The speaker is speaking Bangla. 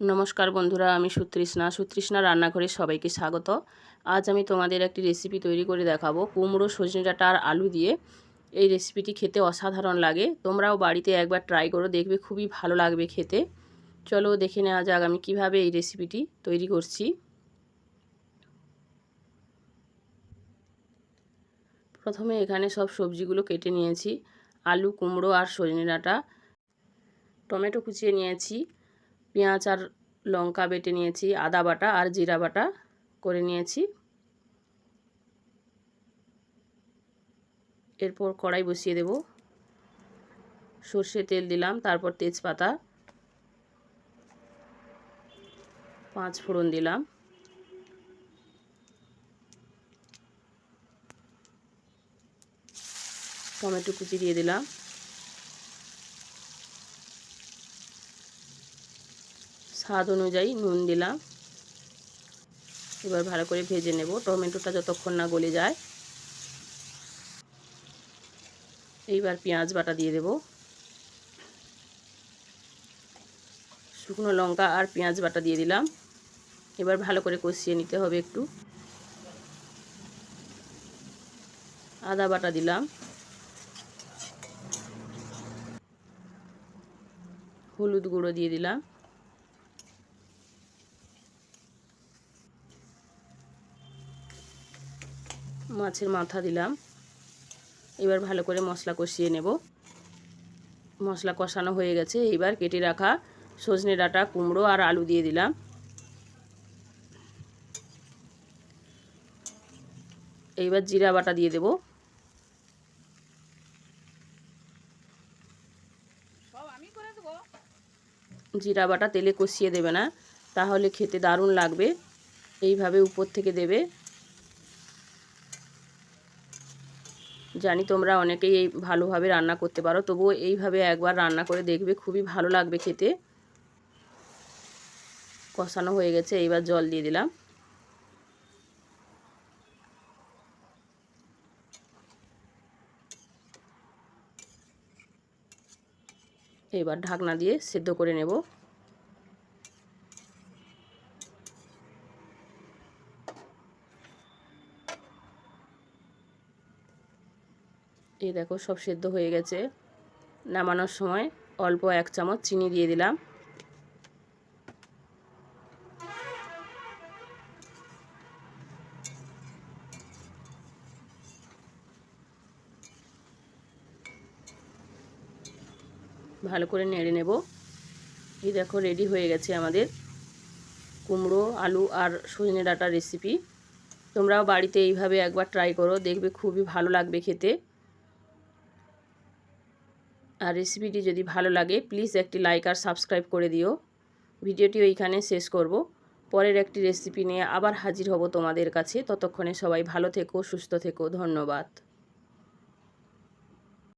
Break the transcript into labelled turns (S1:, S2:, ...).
S1: নমস্কার বন্ধুরা, আমি সুতৃষ্ণা। সুতৃষ্ণা রান্নাঘরে সবাইকে স্বাগত। আজ আমি তোমাদের একটি রেসিপি তৈরি করে দেখাবো। কুমড়ো, সজনে ডাঁটা আর আলু দিয়ে। এই রেসিপিটি খেতে অসাধারণ লাগে। তোমরাও বাড়িতে একবার ট্রাই করো, দেখবে খুবই ভালো লাগবে খেতে। চলো দেখে নেওয়া যাক আমি কীভাবে এই রেসিপিটি তৈরি করছি। প্রথমে এখানে সব সবজিগুলো কেটে নিয়েছি। আলু, কুমড়ো আর সজনে ডাঁটা। টমেটো কুচিয়ে নিয়েছি। পেঁয়াজ আর লঙ্কা বেটে নিয়েছি, আদা বাটা আর জিরা বাটা করে নিয়েছি। এরপর কড়াই বসিয়ে দেব। সর্ষে তেল দিলাম, তারপর তেজপাতা, পাঁচ ফোড়ন দিলাম। টমেটো কুচি দিয়ে দিলাম। স্বাদ অনুযায়ী নুন দিলাম। এবার ভালো করে ভেজে নেব। টমেটোটা যতক্ষণ না গলে যায়। এইবার পেঁয়াজ বাটা দিয়ে দেব। শুকনো লঙ্কা আর পেঁয়াজ বাটা দিয়ে দিলাম। এবার ভালো করে কষিয়ে নিতে হবে একটু। আদা বাটা দিলাম। হলুদ গুঁড়ো দিয়ে দিলাম। মাছের মাথা দিলাম। এবার ভালো করে মশলা কষিয়ে নেব। মশলা কষানো হয়ে গেছে। এবার কেটে রাখা সজনে ডাঁটা কুমড়ো আর আলু দিয়ে দিলাম। এইবার জিরা বাটা দিয়ে দেব? জিরা বাটা তেলে কষিয়ে দেবে না। তাহলে খেতে দারুণ লাগবে। এইভাবে উপর থেকে দেবে। জানি তোমরা অনেকেই এই ভালোভাবে রান্না করতে পারো, তবুও এইভাবে একবার রান্না করে দেখবে, খুবই ভালো লাগবে খেতে। কষানো হয়ে গেছে, এইবার জল দিয়ে দিলাম। এবার ঢাকনা দিয়ে সেদ্ধ করে নেব। এই দেখো, সব সেদ্ধ হয়ে গেছে। নামানোর সময় অল্প এক চামচ চিনি দিয়ে দিলাম। ভালো করে নেড়ে নেব। এই দেখো রেডি হয়ে গেছে আমাদের কুমড়ো, আলু আর সজনে ডাঁটার রেসিপি তোমরাও বাড়িতে এইভাবে একবার ট্রাই করো, দেখবে খুবই ভালো লাগবে খেতে। আর রেসিপিটি যদি ভালো লাগে প্লিজ একটি লাইক আর সাবস্ক্রাইব করে দিও। ভিডিওটি ওইখানে শেষ করব। পরের একটি রেসিপি নিয়ে আবার হাজির হব তোমাদের কাছে। ততক্ষণে সবাই ভালো থেকো, সুস্থ থেকো। ধন্যবাদ।